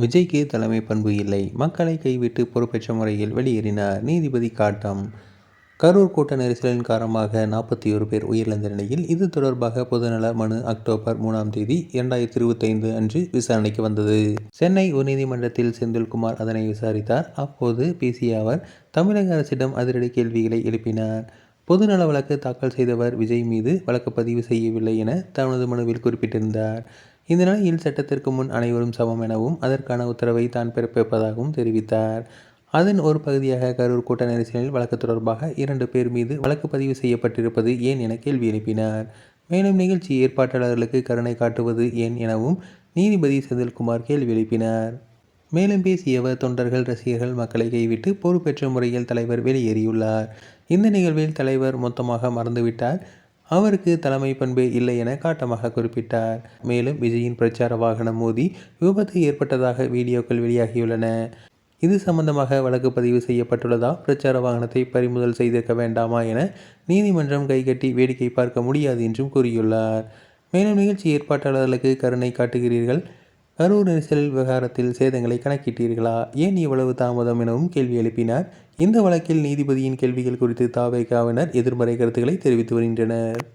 விஜய்க்கு தலைமை பண்பு இல்லை. மக்களை கைவிட்டு பொறுப்பேற்ற முறையில் வெளியேறினார் நீதிபதி காட்டம். கரூர் கூட்ட நெரிசலின் காரணமாக நாற்பத்தி ஒரு பேர் உயிரிழந்த நிலையில் இது தொடர்பாக பொதுநல மனு அக்டோபர் மூணாம் தேதி இரண்டாயிரத்தி இருபத்தைந்து அன்று விசாரணைக்கு வந்தது. சென்னை உயர்நீதிமன்றத்தில் செந்தில்குமார் அதனை விசாரித்தார். அப்போது பேசிய அவர் தமிழக அரசிடம் அதிரடி கேள்விகளை எழுப்பினார். பொதுநல வழக்கு தாக்கல் செய்தவர் விஜய் மீது வழக்கு பதிவு செய்யவில்லை என தனது மனுவில் குறிப்பிட்டிருந்தார். இந்த நிலையில் சட்டத்திற்கு முன் அனைவரும் சமம் எனவும் அதற்கான உத்தரவை தான் பிறப்பிப்பதாகவும் தெரிவித்தார். அதன் ஒரு பகுதியாக கரூர் கூட்ட நெரிசலில் வழக்கு தொடர்பாக இரண்டு பேர் மீது வழக்கு பதிவு செய்யப்பட்டிருப்பது ஏன் என கேள்வி எழுப்பினார். மேலும் நிகழ்ச்சி ஏற்பாட்டாளர்களுக்கு கருணை காட்டுவது ஏன் எனவும் நீதிபதி செந்தில்குமார் கேள்வி எழுப்பினார். மேலும் பேசியவர் தொண்டர்கள் ரசிகர்கள் மக்களை கைவிட்டு பொறுப்பேற்ற முறையில் தலைவர் வெளியேறியுள்ளார். இந்த நிகழ்வில் தலைவர் மொத்தமாக மறந்துவிட்டார். அவருக்கு தலைமை பண்பே இல்லை என காட்டமாக குறிப்பிட்டார். மேலும் விஜயின் பிரச்சார வாகனம் மோதி விபத்து ஏற்பட்டதாக வீடியோக்கள் வெளியாகியுள்ளன. இது சம்பந்தமாக வழக்கு பதிவு செய்யப்பட்டுள்ளதா? பிரச்சார வாகனத்தை பறிமுதல் செய்திருக்க வேண்டாமா என நீதிமன்றம் கைகட்டி வேடிக்கை பார்க்க முடியாது என்றும் கூறியுள்ளார். மேலும் நிகழ்ச்சி ஏற்பாட்டாளர்களுக்கு கருணை காட்டுகிறீர்கள். கரூர் நெரிசல் விவகாரத்தில் சேதங்களை கணக்கிட்டீர்களா? ஏன் இவ்வளவு தாமதம் எனவும் கேள்வி எழுப்பினார். இந்த வழக்கில் நீதிபதியின் கேள்விகள் குறித்து தாவேகாவினர் எதிர்மறை கருத்துக்களை தெரிவித்து வருகின்றனர்.